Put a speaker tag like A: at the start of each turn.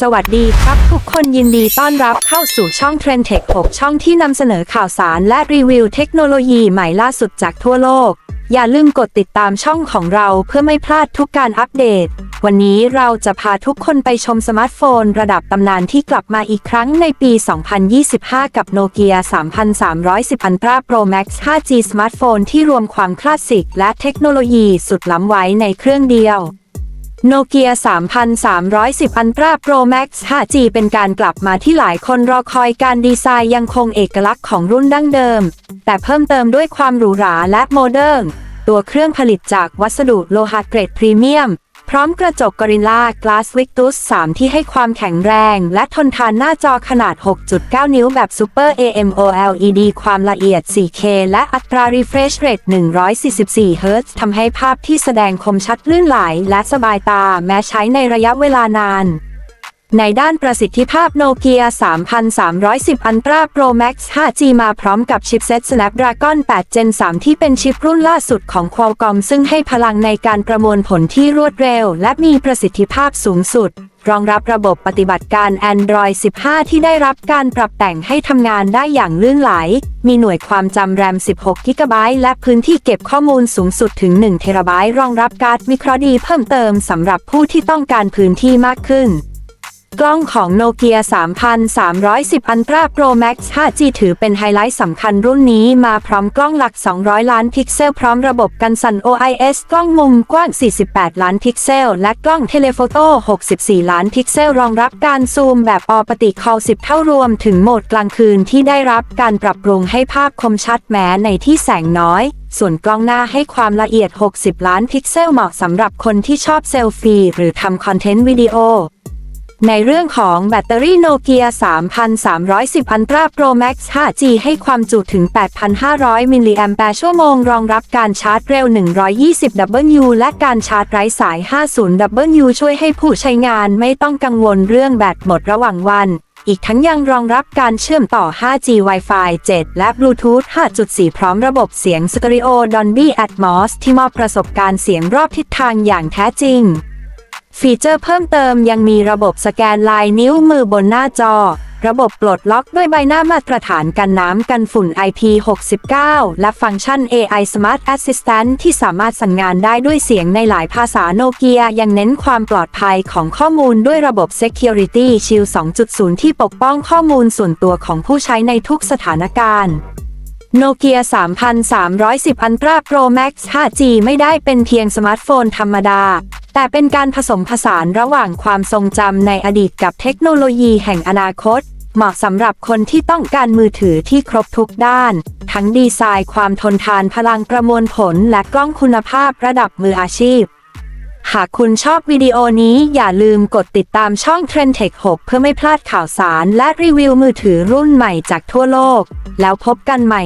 A: สวัสดีครับทุกคนยินดีต้อนรับเข้าสู่ช่อง Trend Tech 6 ช่องที่นำเสนอข่าวสารและรีวิวเทคโนโลยีใหม่ล่าสุดจากทั่วโลก อย่าลืมกดติดตามช่องของเราเพื่อไม่พลาดทุกการอัปเดต วันนี้เราจะพาทุกคนไปชมสมาร์ทโฟน ระดับตำนานที่กลับมาอีกครั้งในปี 2025 กับโนเกีย3310 Ultra Pro Max 5G สมาร์ทโฟนที่รวมความคลาสสิกและเทคโนโลยีสุดล้ำไว้ในเครื่องเดียว โนเกีย3310 Ultra Pro Max 5G เป็นการกลับมาที่หลายคนรอคอยการดีไซน์ยังคงเอกลักษณ์ของรุ่นดั้งเดิม แต่เพิ่มเติมด้วยความหรูหราและโมเดิร์นตัวเครื่องผลิตจากวัสดุโลหะเกรดพรีเมียม พร้อมกระจกกริลลากลาสวิกตุส 3 ที่ให้ความแข็งแรง และทนทานหน้าจอขนาด 6.9 นิ้วแบบ Super AMOLED ความละเอียด 4K และอัตรา refresh rate 144 Hz ทำให้ภาพที่แสดงคมชัดลื่นไหลและสบายตาแม้ใช้ในระยะเวลานาน ในด้านประสิทธิภาพโนเกีย 3310 Ultra Pro Max 5G มาพร้อมกับชิปเซ็ต Snapdragon 8 Gen 3 ที่เป็นชิปรุ่นล่าสุดของ Qualcomm ซึ่งให้พลังในการประมวลผลที่รวดเร็ว และมีประสิทธิภาพสูงสุด รองรับระบบปฏิบัติการ Android 15 ที่ได้รับการปรับแต่งให้ทำงานได้อย่างลื่นไหล มีหน่วยความจำแรม 16 g b และพื้นที่เก็บข้อมูลสูงสุดถึง 1 t b รองรับการ์ดวิเคราะห์ดีเพิ่มเติมสำหรับผู้ที่ต้องการพื้นที่มากขึ้น กล้องของโนเกีย3310 Ultra Pro Max 5G ถือเป็นไฮไลท์สำคัญรุ่นนี้มาพร้อมกล้องหลัก 200 ล้านพิกเซล พร้อมระบบกันสั่น OIS กล้องมุมกว้าง 48 ล้านพิกเซล และกล้องเทเลโฟโต้ 64 ล้านพิกเซล รองรับการซูมแบบออปติคอล 10 เท่ารวมถึงโหมดกลางคืนที่ได้รับการปรับปรุงให้ภาพคมชัดแม้ในที่แสงน้อยส่วนกล้องหน้าให้ความละเอียด 60 ล้านพิกเซลเหมาะสำหรับคนที่ชอบเซลฟี่หรือทำคอนเทนต์วิดีโอ ในเรื่องของแบตเตอรี่โนเกีย 3310 Ultra Pro Max 5G ให้ความจุถึง 8,500 มิลลิแอมแปร์ชั่วโมง รองรับการชาร์จเร็ว 120W และการชาร์จไร้สาย 50W ช่วยให้ผู้ใช้งานไม่ต้องกังวลเรื่องแบตหมดระหว่างวัน อีกทั้งยังรองรับการเชื่อมต่อ 5G Wi-Fi 7 และ Bluetooth 5.4 พร้อมระบบเสียงสเตอริโอ Dolby Atmos ที่มอบประสบการณ์เสียงรอบทิศทางอย่างแท้จริง ฟีเจอร์เพิ่มเติมยังมีระบบสแกนลายนิ้วมือบนหน้าจอ ระบบปลดล็อกด้วยใบหน้ามาตรฐานกันน้ำกันฝุ่น IP69 และฟังก์ชัน AI Smart Assistant ที่สามารถสั่งงานได้ด้วยเสียงในหลายภาษาโนเกียยังเน้นความปลอดภัยของข้อมูลด้วยระบบ Security Shield 2.0 ที่ปกป้องข้อมูลส่วนตัวของผู้ใช้ในทุกสถานการณ์โนเกีย3310 Ultra Pro Max 5G ไม่ได้เป็นเพียงสมาร์ทโฟนธรรมดา แต่เป็นการผสมผสานระหว่างความทรงจำในอดีตกับเทคโนโลยีแห่งอนาคต เหมาะสำหรับคนที่ต้องการมือถือที่ครบทุกด้าน ทั้งดีไซน์ความทนทานพลังประมวลผลและกล้องคุณภาพระดับมืออาชีพ หากคุณชอบวิดีโอนี้อย่าลืมกดติดตามช่อง Trend Tech 6 เพื่อไม่พลาดข่าวสารและรีวิวมือถือรุ่นใหม่จากทั่วโลก แล้วพบกันใหม่